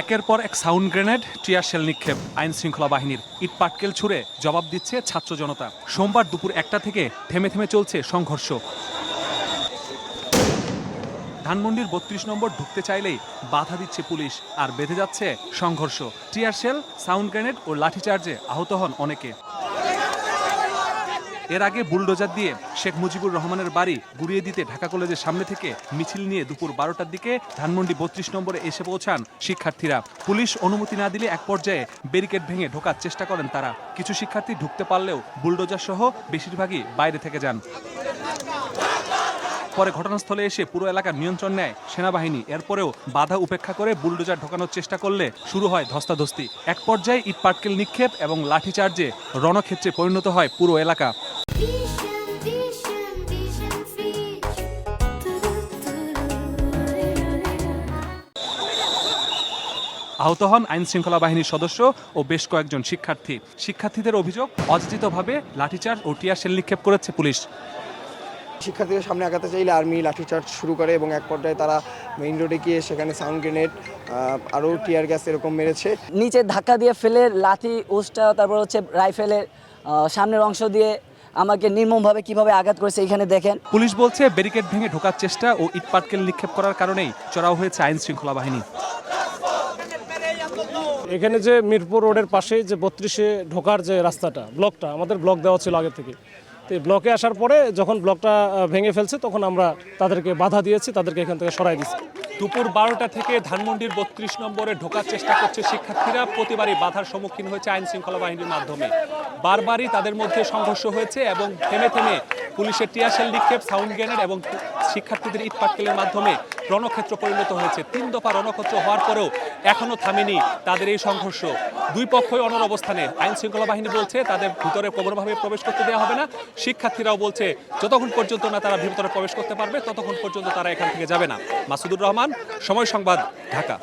একের পর এক সাউন্ড গ্রেনেড টিয়ার শেল নিক্ষেপ। আইন শৃঙ্খলা বাহিনীর ইট পাটকেল ছুড়ে জবাব দিচ্ছে ছাত্র জনতা। সোমবার দুপুর একটা থেকে থেমে থেমে চলছে সংঘর্ষ। ধানমন্ডির বত্রিশ নম্বর ঢুকতে চাইলেই বাধা দিচ্ছে পুলিশ আর বেঁধে যাচ্ছে সংঘর্ষ। টিয়ার শেল, সাউন্ড গ্রেনেড ও লাঠিচার্জে আহত হন অনেকে। এর আগে বুলডোজার দিয়ে শেখ মুজিবুর রহমানের বাড়ি গুড়িয়ে দিতে ঢাকা কলেজের সামনে থেকে মিছিল নিয়ে দুপুর বারোটার দিকে ধানমন্ডি বত্রিশ নম্বরে এসে পৌঁছান শিক্ষার্থীরা। পুলিশ অনুমতি না দিলে এক পর্যায়ে ব্যারিকেড ভেঙে ঢোকার চেষ্টা করেন তারা। কিছু শিক্ষার্থী ঢুকতে পারলেও বুলডোজার সহ বেশিরভাগই বাইরে থেকে যান। পরে ঘটনাস্থলে এসে পুরো এলাকার নিয়ন্ত্রণ নেয় সেনাবাহিনী। এরপরেও বাধা উপেক্ষা করে বুলডোজার ঢোকানোর চেষ্টা করলে শুরু হয় ধস্তাধস্তি। এক পর্যায়ে ইট পাটকেল নিক্ষেপ এবং লাঠিচার্জে রণক্ষেত্রে পরিণত হয় পুরো এলাকা। আহত হন আইন শৃঙ্খলা বাহিনীর সদস্য ও বেশ কয়েকজন শিক্ষার্থী। শিক্ষার্থীদের অভিযোগ অযাচিতভাবে লাঠিচার্জ ও টিয়ার শেল নিক্ষেপ করেছে পুলিশ। শিক্ষার্থীদের সামনে আগাতে চাইলে আর্মি লাঠিচার্জ শুরু করে এবং এক পর্যায়ে তারা মেইন রোডে গিয়ে সেখানে সাউন্ড গ্রেনেড আরও টিয়ার গ্যাস এরকম মেরেছে। নিচে ধাক্কা দিয়ে ফেলে লাঠি উস্টা তারপর হচ্ছে রাইফেলের সামনের অংশ দিয়ে আমাকে নির্মমভাবে কীভাবে আঘাত করেছে এখানে দেখেন। পুলিশ বলছে ব্যারিকেড ভেঙে ঢোকার চেষ্টা ও ইট পাটকেল নিক্ষেপ করার কারণেই চড়াও হয়েছে আইন শৃঙ্খলা বাহিনী। এখানে যে মিরপুর রোডের পাশে যে বত্রিশে ঢোকার যে রাস্তাটা, ব্লকটা, আমাদের ব্লক দেওয়া ছিল আগে থেকে তো ব্লকে আসার পরে যখন ব্লকটা ভেঙে ফেলছে, তখন আমরা তাদেরকে বাধা দিয়েছি, তাদেরকে এখান থেকে সরাই দিচ্ছি দুপুর বারোটা থেকে ধানমন্ডির বত্রিশ নম্বরে ঢোকার চেষ্টা করছে শিক্ষার্থীরা। প্রতিবারই বাধার সম্মুখীন হয়েছে আইন শৃঙ্খলা বাহিনীর মাধ্যমে। বারবারই তাদের মধ্যে সংঘর্ষ হয়েছে এবং থেমে থেমে পুলিশের টিয়াশেল নিক্ষেপ, সাউন্ড গ্রেনেড এবং শিক্ষার্থীদের ইট পাটকেলের মাধ্যমে রণক্ষেত্র পরিণত হয়েছে। তিন দফা রণক্ষেত্র হওয়ার পরেও এখনও থামেনি তাদের এই সংঘর্ষ। দুই পক্ষই অনর অবস্থানে। আইন শৃঙ্খলা বাহিনী বলছে, তাদের ভিতরে প্রবলভাবে প্রবেশ করতে দেওয়া হবে না। শিক্ষার্থীরাও বলছে, যতক্ষণ পর্যন্ত না তারা ভিতরে প্রবেশ করতে পারবে, ততক্ষণ পর্যন্ত তারা এখান থেকে যাবে না। মাসুদুর রহমান, সময় সংবাদ, ঢাকা।